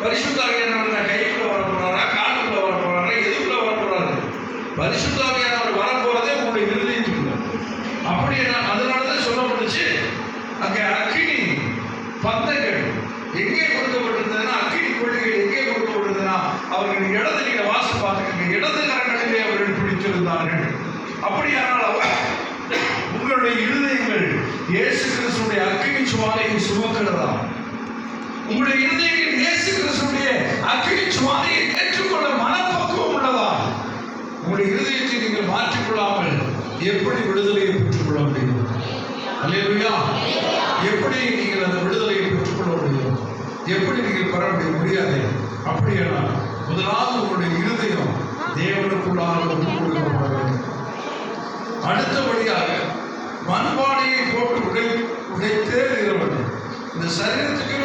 பரிசுத்தாவியானவர் கைக்குள்ள வர போறாரா காலுக்குள்ள வர போறாரா எதுக்குள்ள வர போறாரு பரிசுத்தாவியானவர் வரப்போறதே போறதே உங்களுடைய இருதயத்துக்குள்ள அப்படி நான் அதனால தான் சொல்லப்பட்டுச்சு அங்கே அக்கினி பந்தங்கள் எங்கே கொடுக்கப்பட்டிருந்ததுன்னா அக்கினி கொள்கைகள் எங்கே கொடுக்கப்பட்டிருந்ததுன்னா அவர்கள் இடது நீங்க வாசி பார்த்துக்கங்க இடது கரங்களிலே அவர்கள் பிடித்திருந்தார்கள். அப்படியானால் உங்களுடைய இருதயங்கள் இயேசு கிறிஸ்துடைய அக்கினி சுவாலையை சுமக்கிறதா? உங்களுடைய இருதயங்கள் இயேசு கிறிஸ்துடைய அக்கினி சுவாதையை ஏற்றுக்கொள்ள மனப்பக்குவம் உள்ளதா? உங்களுடைய இருதயத்தை நீங்கள் மாற்றிக்கொள்ளாமல் எப்படி விடுதலையை பெற்றுக்கொள்ள முடியும்? அல்லையா எப்படி நீங்கள் அந்த விடுதலையை பெற்றுக்கொள்ள முடியும்? எப்படி நீங்கள் பெற முடியும்? முடியாது. அப்படியானால் முதலாவது உங்களுடைய இருதயம் தேவனுக்குள்ளாக ஒப்புக் வேண்டும். அடுத்தபடியாக மண்பானையை போட்டு உடை உடைத்தே இருவன் இந்த சரீரத்துக்கு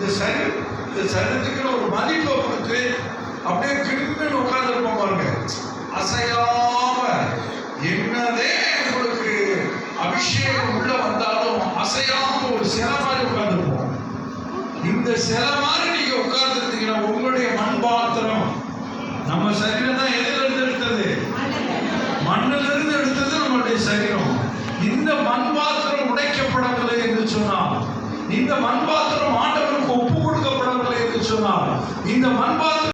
இந்த சரீர இந்த சரீரத்துக்குன்னு ஒரு மதிப்பை கொடுத்து அப்படியே கிருமின்னு உட்காந்துருப்போம் பாருங்க. அசையாம என்னதே உங்களுக்கு அபிஷேகம் உள்ள வந்தாலும் அசையாம ஒரு சில மாதிரி உட்கார்ந்துருப்போம். இந்த சில மாதிரி நீங்க உட்கார்ந்துருந்தீங்கன்னா உங்களுடைய மண் பாத்திரம் நம்ம சரீரம் தான் எதுல இருந்து எடுத்தது? மண்ணிலிருந்து எடுத்தது நம்மளுடைய சரீரம். இந்த மண் பாத்திரம் உடைக்கப்படவில்லை என்று சொன்னால் இந்த மண் பாத்திரம் ஆண்டவருக்கு ஒப்பு இந்த மண்பாத்திரம்